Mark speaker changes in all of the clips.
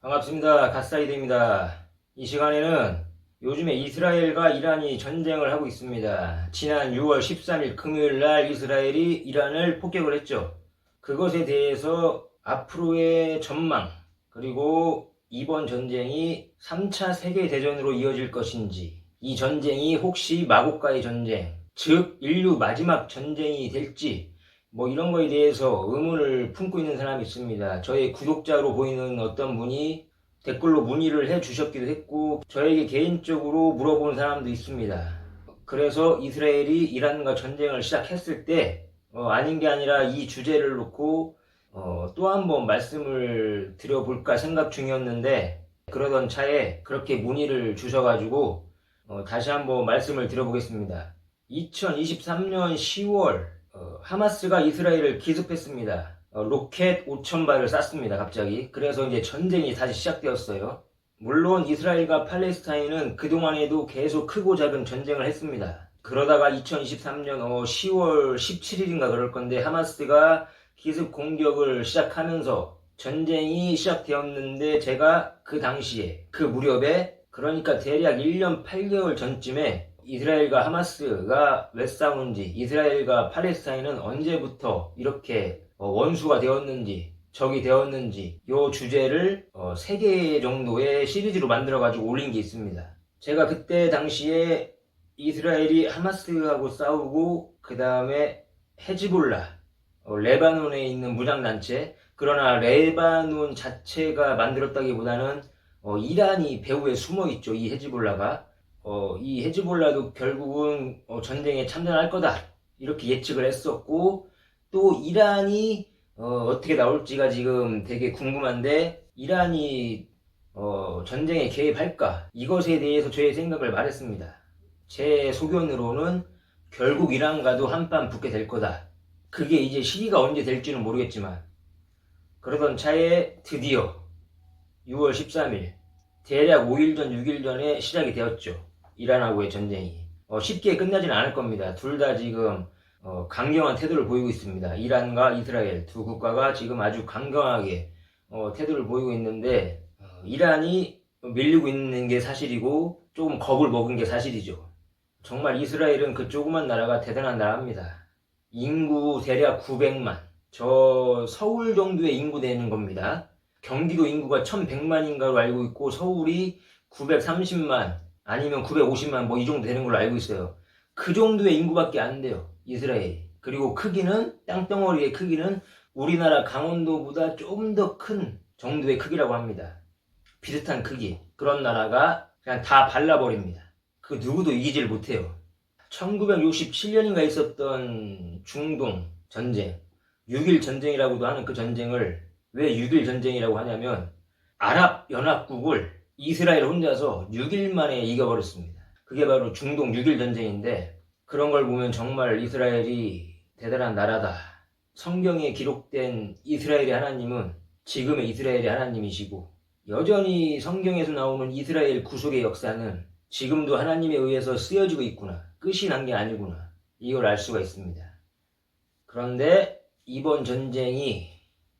Speaker 1: 반갑습니다. 갓사이드입니다. 이 시간에는 요즘에 이스라엘과 이란이 전쟁을 하고 있습니다. 지난 6월 13일 금요일 날 이스라엘이 이란을 폭격을 했죠. 그것에 대해서 앞으로의 전망, 그리고 이번 전쟁이 3차 세계대전으로 이어질 것인지, 이 전쟁이 혹시 마곡가의 전쟁, 즉 인류 마지막 전쟁이 될지, 뭐 이런 거에 대해서 의문을 품고 있는 사람이 있습니다. 저의 구독자로 보이는 어떤 분이 댓글로 문의를 해 주셨기도 했고, 저에게 개인적으로 물어보는 사람도 있습니다. 그래서 이스라엘이 이란과 전쟁을 시작했을 때, 어, 아닌 게 아니라 이 주제를 놓고 어, 또 한 번 말씀을 드려볼까 생각 중이었는데, 그러던 차에 그렇게 문의를 주셔가지고, 어, 다시 한번 말씀을 드려보겠습니다. 2023년 10월, 어, 하마스가 이스라엘을 기습했습니다. 어, 로켓 5,000발을 쐈습니다, 갑자기. 그래서 이제 전쟁이 다시 시작되었어요. 물론 이스라엘과 팔레스타인은 그동안에도 계속 크고 작은 전쟁을 했습니다. 그러다가 2023년 10월 17일인가 그럴 건데 하마스가 기습 공격을 시작하면서 전쟁이 시작되었는데 제가 그 당시에 그 무렵에 그러니까 대략 1년 8개월 전쯤에 이스라엘과 하마스가 왜 싸우는지 이스라엘과 팔레스타인은 언제부터 이렇게 어, 원수가 되었는지 적이 되었는지 요 주제를 어, 3개 정도의 시리즈로 만들어 가지고 올린 게 있습니다. 제가 그때 당시에 이스라엘이 하마스하고 싸우고 그 다음에 헤즈볼라 어, 레바논에 있는 무장단체 그러나 레바논 자체가 만들었다기보다는 어, 이란이 배후에 숨어 있죠 이 헤즈볼라가 어, 이 헤즈볼라도 결국은 어, 전쟁에 참전할 거다. 이렇게 예측을 했었고 또 이란이 어, 떻게 나올지가 지금 되게 궁금한데 이란이 어, 전쟁에 개입할까? 이것에 대해서 저의 생각을 말했습니다. 제 소견으로는 결국 이란과도 한판 붙게 될 거다. 그게 이제 시기가 언제 될지는 모르겠지만 그러던 차에 드디어 6월 13일 대략 5일 전 6일 전에 시작이 되었죠 이란하고의 전쟁이 어, 쉽게 끝나지는 않을 겁니다. 둘 다 지금 어, 강경한 태도를 보이고 있습니다. 이란과 이스라엘 두 국가가 지금 아주 강경하게 어, 태도를 보이고 있는데 어, 이란이 밀리고 있는 게 사실이고 조금 겁을 먹은 게 사실이죠. 정말 이스라엘은 그 조그만 나라가 대단한 나라입니다. 인구 대략 900만. 저 서울 정도의 인구 되는 겁니다. 경기도 인구가 1100만인가로 알고 있고 서울이 930만 아니면 950만 뭐 이 정도 되는 걸로 알고 있어요. 그 정도의 인구밖에 안 돼요. 이스라엘. 그리고 크기는 땅덩어리의 크기는 우리나라 강원도보다 좀더큰 정도의 크기라고 합니다. 비슷한 크기. 그런 나라가 그냥 다 발라버립니다. 그 누구도 이기질 못해요. 1967년인가 있었던 중동 전쟁, 6.1 전쟁이라고도 하는 그 전쟁을 왜6.1 전쟁이라고 하냐면 아랍 연합국을 이스라엘 혼자서 6일 만에 이겨버렸습니다. 그게 바로 중동 6.1 전쟁인데 그런 걸 보면 정말 이스라엘이 대단한 나라다. 성경에 기록된 이스라엘의 하나님은 지금의 이스라엘의 하나님이시고 여전히 성경에서 나오는 이스라엘 구속의 역사는 지금도 하나님에 의해서 쓰여지고 있구나. 끝이 난 게 아니구나. 이걸 알 수가 있습니다. 그런데 이번 전쟁이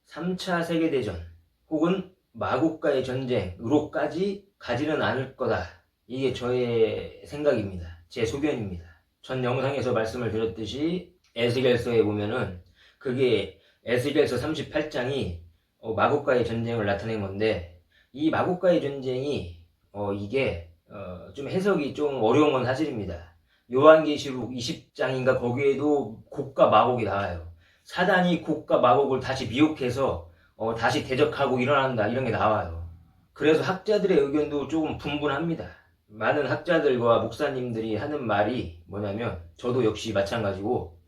Speaker 1: 3차 세계대전 혹은 마국가의 전쟁으로까지 가지는 않을 거다. 이게 저의 생각입니다. 제 소견입니다. 전 영상에서 말씀을 드렸듯이 에스겔서에 보면은 그게 에스겔서 38장이 어, 마국가의 전쟁을 나타낸 건데 이 마국가의 전쟁이 어, 이게 어, 좀 해석이 좀 어려운 건 사실입니다. 요한계시록 20장인가 거기에도 곡과 마곡이 나와요. 사단이 곡과 마곡을 다시 미혹해서 어, 다시 대적하고 일어난다 이런 게 나와요. 그래서 학자들의 의견도 조금 분분합니다. 많은 학자들과 목사님들이 하는 말이 뭐냐면 저도 역시 마찬가지고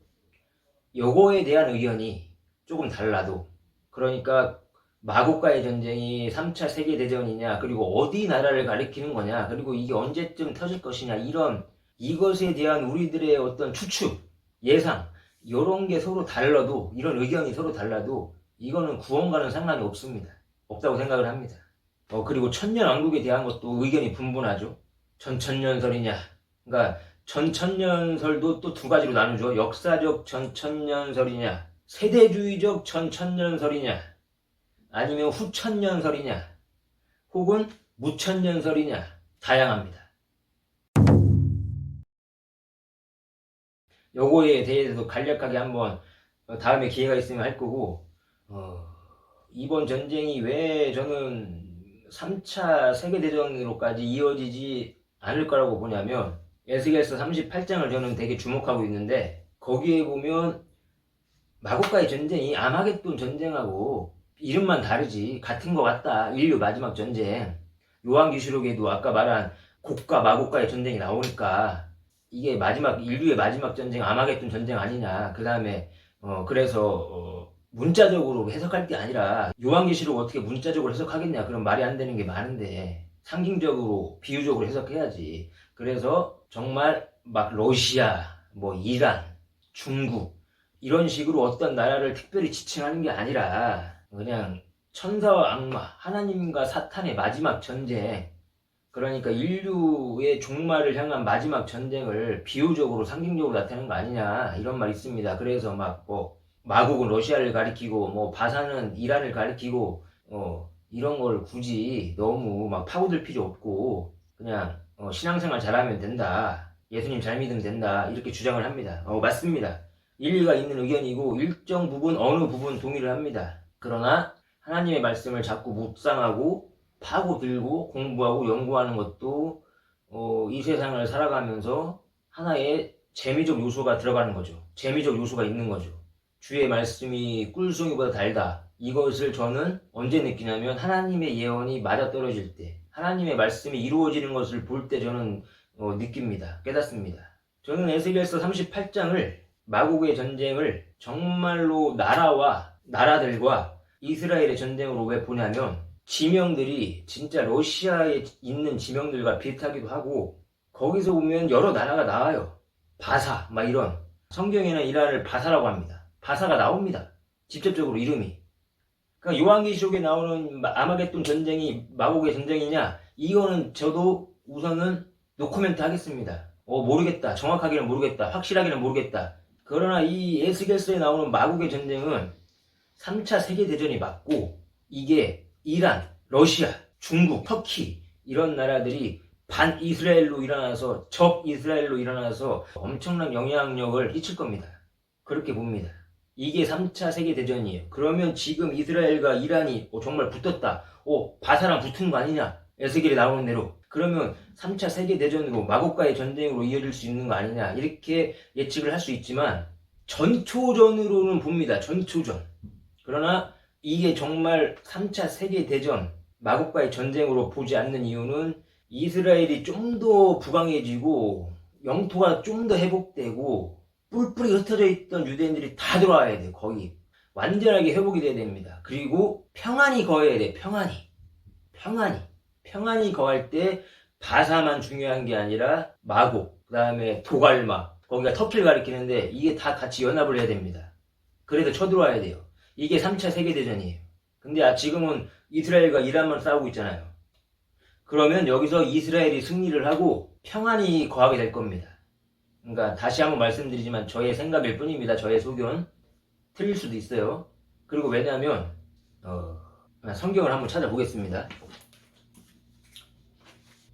Speaker 1: 요거에 대한 의견이 조금 달라도 그러니까 마곡과의 전쟁이 3차 세계대전이냐 그리고 어디 나라를 가리키는 거냐 그리고 이게 언제쯤 터질 것이냐 이런 이것에 대한 우리들의 어떤 추측, 예상 이런 게 서로 달라도 이런 의견이 서로 달라도 이거는 구원과는 상관이 없습니다. 없다고 생각을 합니다. 어, 그리고 천년왕국에 대한 것도 의견이 분분하죠. 전천년설이냐. 그러니까 전천년설도 또 두 가지로 나누죠. 역사적 전천년설이냐, 세대주의적 전천년설이냐, 아니면 후천년설이냐. 혹은 무천년설이냐 다양합니다. 요거에 대해서도 간략하게 한번 어, 다음에 기회가 있으면 할 거고 어, 이번 전쟁이 왜 저는 3차 세계대전으로까지 이어지지 않을 거라고 보냐면 에스겔서 38장을 저는 되게 주목하고 있는데 거기에 보면 마곡과의 전쟁이 아마겟돈 전쟁하고 이름만 다르지 같은 것 같다. 인류 마지막 전쟁. 요한기시록에도 아까 말한 곡과 마곡과의 전쟁이 나오니까 이게 마지막 인류의 마지막 전쟁 아마겟돈 전쟁 아니냐. 그 다음에 어 그래서 어, 문자적으로 해석할 게 아니라 요한계시록 어떻게 문자적으로 해석하겠냐 그럼 말이 안 되는 게 많은데 상징적으로 비유적으로 해석해야지. 그래서 정말 막 러시아 뭐 이란 중국 이런 식으로 어떤 나라를 특별히 지칭하는 게 아니라 그냥 천사와 악마 하나님과 사탄의 마지막 전쟁 그러니까 인류의 종말을 향한 마지막 전쟁을 비유적으로 상징적으로 나타내는 거 아니냐 이런 말 있습니다. 그래서 막뭐 마곡은 러시아를 가리키고 뭐 바사는 이란을 가리키고 어 이런 걸 굳이 너무 막 파고들 필요 없고 그냥 어, 신앙생활 잘하면 된다 예수님 잘 믿으면 된다 이렇게 주장을 합니다. 어 맞습니다. 일리가 있는 의견이고 일정 부분 어느 부분 동의를 합니다. 그러나 하나님의 말씀을 자꾸 묵상하고 파고들고 공부하고 연구하는 것도 어, 이 세상을 살아가면서 하나의 재미적 요소가 들어가는 거죠. 재미적 요소가 있는 거죠 주의 말씀이 꿀송이보다 달다. 이것을 저는 언제 느끼냐면 하나님의 예언이 맞아떨어질 때 하나님의 말씀이 이루어지는 것을 볼 때 저는 어, 느낍니다. 깨닫습니다. 저는 에스겔서 38장을 마곡의 전쟁을 정말로 나라와 나라들과 이스라엘의 전쟁으로 왜 보냐면 지명들이 진짜 러시아에 있는 지명들과 비슷하기도 하고 거기서 보면 여러 나라가 나와요. 바사 막 이런 성경에는 이란을 바사라고 합니다. 바사가 나옵니다. 직접적으로 이름이. 그러니까 요한계시록에 나오는 아마겟돈 전쟁이 마곡의 전쟁이냐? 이거는 저도 우선은 노코멘트 하겠습니다. 어 모르겠다. 정확하게는 모르겠다. 확실하게는 모르겠다. 그러나 이 에스겔서에 나오는 마곡의 전쟁은 3차 세계대전이 맞고 이게 이란, 러시아, 중국, 터키 이런 나라들이 반 이스라엘로 일어나서 적 이스라엘로 일어나서 엄청난 영향력을 끼칠 겁니다. 그렇게 봅니다. 이게 3차 세계대전이에요. 그러면 지금 이스라엘과 이란이 어, 정말 붙었다. 어, 바사랑 붙은 거 아니냐? 에스겔이 나오는 대로. 그러면 3차 세계대전으로 마곡과의 전쟁으로 이어질 수 있는 거 아니냐? 이렇게 예측을 할 수 있지만 전초전으로는 봅니다. 전초전. 그러나 이게 정말 3차 세계대전, 마곡과의 전쟁으로 보지 않는 이유는 이스라엘이 좀 더 부강해지고 영토가 좀 더 회복되고 뿔뿔이 흩어져 있던 유대인들이 다 들어와야 돼 거의 완전하게 회복이 돼야 됩니다. 그리고 평안이 거해야 돼 평안이. 평안이. 평안이 거할 때 바사만 중요한 게 아니라 마곡 그 다음에 도갈마. 거기가 터키를 가리키는데 이게 다 같이 연합을 해야 됩니다. 그래서 쳐들어와야 돼요. 이게 3차 세계대전이에요. 근데 아, 지금은 이스라엘과 이란만 싸우고 있잖아요. 그러면 여기서 이스라엘이 승리를 하고 평안이 거하게 될 겁니다 그러니까 다시 한번 말씀드리지만 저의 생각일 뿐입니다. 저의 소견 틀릴 수도 있어요. 그리고 왜냐하면 어, 성경을 한번 찾아보겠습니다.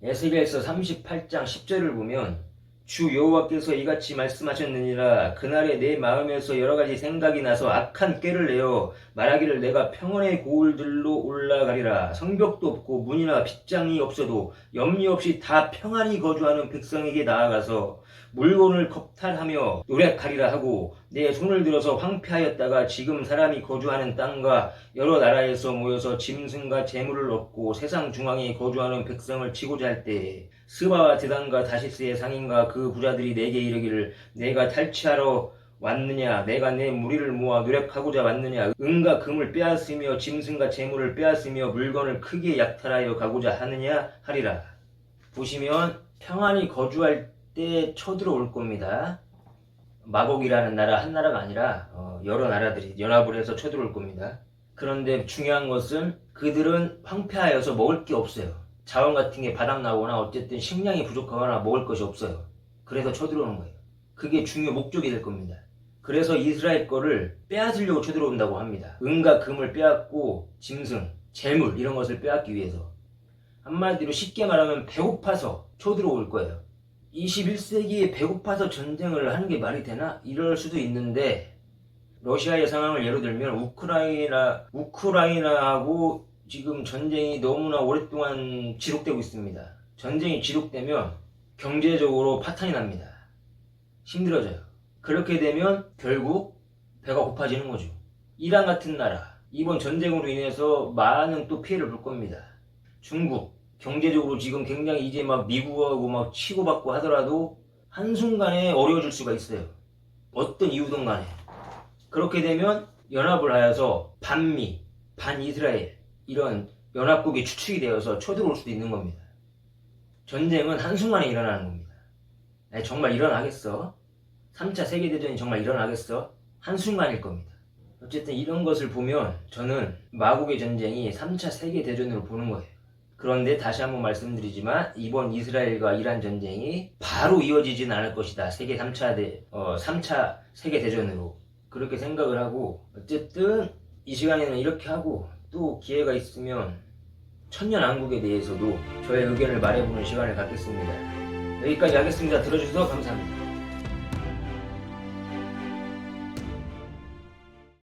Speaker 1: 에스겔서 38장 10절을 보면 주 여호와께서 이같이 말씀하셨느니라 그날에 내 마음에서 여러 가지 생각이 나서 악한 꾀를 내어 말하기를 내가 평원의 고울들로 올라가리라 성벽도 없고 문이나 빗장이 없어도 염려 없이 다 평안히 거주하는 백성에게 나아가서 물건을 겁탈하며 노력하리라 하고 내 손을 들어서 황폐하였다가 지금 사람이 거주하는 땅과 여러 나라에서 모여서 짐승과 재물을 얻고 세상 중앙에 거주하는 백성을 치고자 할때 스바와 드단과 다시스의 상인과 그 부자들이 내게 이르기를 내가 탈취하러 왔느냐 내가 내 무리를 모아 노력하고자 왔느냐 은과 금을 빼앗으며 짐승과 재물을 빼앗으며 물건을 크게 약탈하여 가고자 하느냐 하리라. 보시면 평안히 거주할 때 쳐들어올 겁니다. 마곡이라는 나라 한 나라가 아니라 어, 여러 나라들이 연합을 해서 쳐들어올 겁니다. 그런데 중요한 것은 그들은 황폐하여서 먹을 게 없어요. 자원 같은 게 바닥나거나 어쨌든 식량이 부족하거나 먹을 것이 없어요. 그래서 쳐들어오는 거예요. 그게 중요 목적이 될 겁니다. 그래서 이스라엘 거를 빼앗으려고 쳐들어온다고 합니다. 은과 금을 빼앗고 짐승, 재물 이런 것을 빼앗기 위해서. 한마디로 쉽게 말하면 배고파서 쳐들어올 거예요. 21세기에 배고파서 전쟁을 하는 게 말이 되나? 이럴 수도 있는데 러시아의 상황을 예로 들면 우크라이나 우크라이나하고 지금 전쟁이 너무나 오랫동안 지속되고 있습니다. 전쟁이 지속되면 경제적으로 파탄이 납니다. 힘들어져요. 그렇게 되면 결국 배가 고파지는 거죠. 이란 같은 나라 이번 전쟁으로 인해서 많은 또 피해를 볼 겁니다. 중국 경제적으로 지금 굉장히 이제 막 미국하고 막 치고받고 하더라도 한순간에 어려워질 수가 있어요. 어떤 이유든 간에. 그렇게 되면 연합을 하여서 반미, 반이스라엘 이런 연합국이 추측이 되어서 쳐들어올 수도 있는 겁니다. 전쟁은 한순간에 일어나는 겁니다. 아니, 정말 일어나겠어? 3차 세계대전이 정말 일어나겠어? 한순간일 겁니다. 어쨌든 이런 것을 보면 저는 마국의 전쟁이 3차 세계대전으로 보는 거예요. 그런데 다시 한번 말씀드리지만 이번 이스라엘과 이란 전쟁이 바로 이어지진 않을 것이다. 세계 3차 대, 어, 3차 세계 대전으로. 그렇게 생각을 하고 어쨌든 이 시간에는 이렇게 하고 또 기회가 있으면 천년 왕국에 대해서도 저의 의견을 말해보는 시간을 갖겠습니다. 여기까지 하겠습니다. 들어주셔서 감사합니다.